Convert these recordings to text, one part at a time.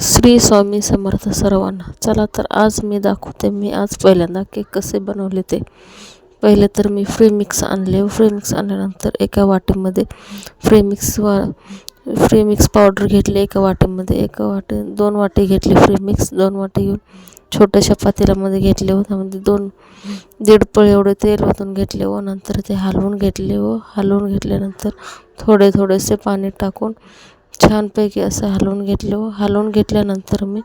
श्री स्वामी समर्थ सर्वांना. चला तर आज मी दाखवते मी आज पहिल्यांदा केक कसे बनवले ते. पहिले तर मी फ्री मिक्स आणले. फ्री मिक्स आणल्यानंतर एका वाटीमध्ये फ्री मिक्स वा फ्री मिक्स पावडर घेतले एका वाटीमध्ये. एका वाटी दोन वाटी घेतले फ्री मिक्स दोन वाटी घेऊन छोट्याशा पातेल्यामध्ये घेतले व त्यामध्ये दोन दीड पळ एवढे तेल ओतून घेतले व नंतर ते हलवून घेतले व हलवून घेतल्यानंतर थोडे थोडेसे पाणी टाकून छानपैकी असं हलवून घेतलं. हलवून घेतल्यानंतर मी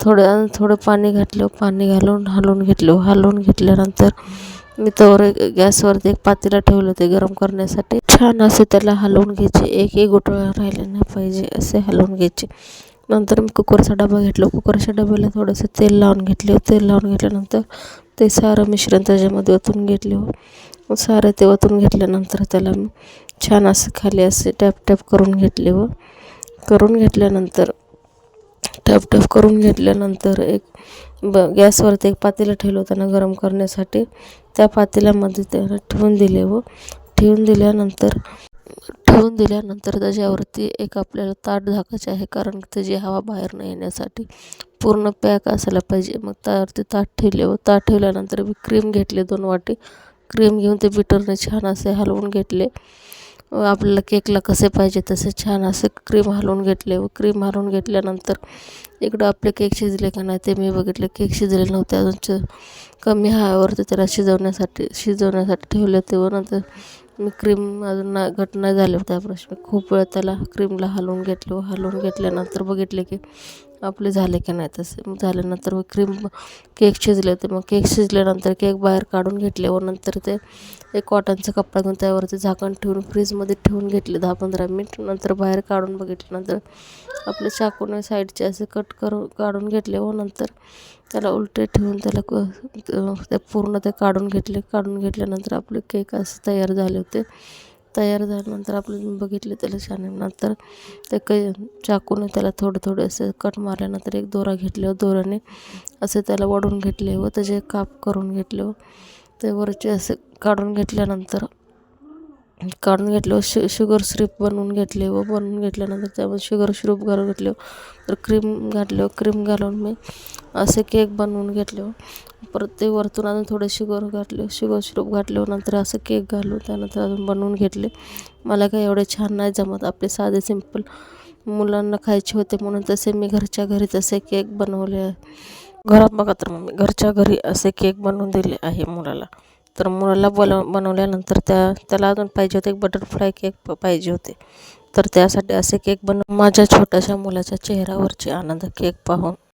थोडं थोडं पाणी घातलं. पाणी घालून हलवून घेतलं. हलवून घेतल्यानंतर मी तवर गॅसवरती एक पातेलं ठेवलं ते गरम करण्यासाठी. छान असे त्याला हलवून घ्यायचे. एक एक गोटळा राहिला नाही पाहिजे असे हलवून घ्यायचे. नंतर मी कुकरचा डबा घेतला. कुकरच्या डब्याला थोडंसं तेल लावून घेतले. तेल लावून घेतल्यानंतर ते सारं मिश्रण त्याच्यामध्ये ओतून घेतले. व सारं ते ओतून घेतल्यानंतर त्याला मी छान असं खाली असे टॅप टॅप करून घेतले व करून घेतल्यानंतर टप टप करून घेतल्यानंतर एक ब गॅसवरती एक पातेलं ठेवलं त्यांना गरम करण्यासाठी. त्या पातेल्यामध्ये त्याला ठेवून दिले व ठेवून दिल्यानंतर ठेवून दिल्यानंतर त्याच्यावरती एक आपल्याला ताट झाकायचे आहे कारण त्याची हवा बाहेर न येण्यासाठी. पूर्ण पॅक असायला पाहिजे. मग त्यावरती ताट ठेवले व ताट ठेवल्यानंतर मी क्रीम घेतले दोन वाटी. क्रीम घेऊन ते बिटरने छान असे हलवून घेतले. आपल्याला केकला कसे पाहिजे तसे छान असे क्रीम हलवून घेतले. व क्रीम हलवून घेतल्यानंतर इकडं आपले केक शिजले का नाही ते मी बघितले. केक शिजले नव्हते. अजून कमी हायावरती त्याला शिजवण्यासाठी शिजवण्यासाठी ठेवले होते. व नंतर मी क्रीम अजून ना घट नाही झाले. त्याप्रश मी खूप वेळ त्याला क्रीमला हलवून घेतले व हलवून घेतल्यानंतर बघितले की आपले झाले की नाही तसे. झाल्यानंतर मग क्रीम केक शिजले होते. मग केक शिजल्यानंतर केक बाहेर काढून घेतले व नंतर ते एक कॉटनचा कपडा घेऊन त्यावरती झाकण ठेवून फ्रीजमध्ये ठेवून घेतले दहा पंधरा मिनिट नंतर बाहेर काढून बघितल्यानंतर आपले चाकूने साईडचे असे कट करून काढून घेतले व नंतर त्याला उलटे ठेवून त्याला ते पूर्ण ते काढून घेतले. काढून घेतल्यानंतर आपले केक असे तयार झाले होते. तयार झाल्यानंतर आपलं बघितले त्याला छाननंतर ते काही चाकूने त्याला थोडं थोडं असं कट मारल्यानंतर एक दोरा घेतले दोराने दोऱ्याने असे त्याला वाढून घेतले व त्याचे काप करून घेतले व ते वरचे असे काढून घेतल्यानंतर काढून घेतले व शु शुगर सिरप बनवून घेतले व बनवून घेतल्यानंतर त्यामध्ये शुगर सिरप घालून घेतले. तर क्रीम घातले क्रीम घालून मी असे केक बनवून घेतले. परत ते वरतून अजून थोडे शुगर घातले शुगर सिरप घातले नंतर असं केक घालून त्यानंतर अजून बनवून घेतले. मला काही एवढे छान नाही जमत आपले साधे सिंपल मुलांना खायचे होते म्हणून तसे मी घरच्या घरी तसे केक बनवले आहे. घरात बघा तर मग मी घरच्या घरी असे केक बनवून दिले आहे मुलाला. तर मुलाला बनव बनवल्यानंतर त्या त्याला अजून पाहिजे होते एक बटरफ्लाय केक पाहिजे होते. तर त्यासाठी असे केक बनव माझ्या छोट्याशा मुलाच्या चेहऱ्यावरचे आनंद केक पाहून.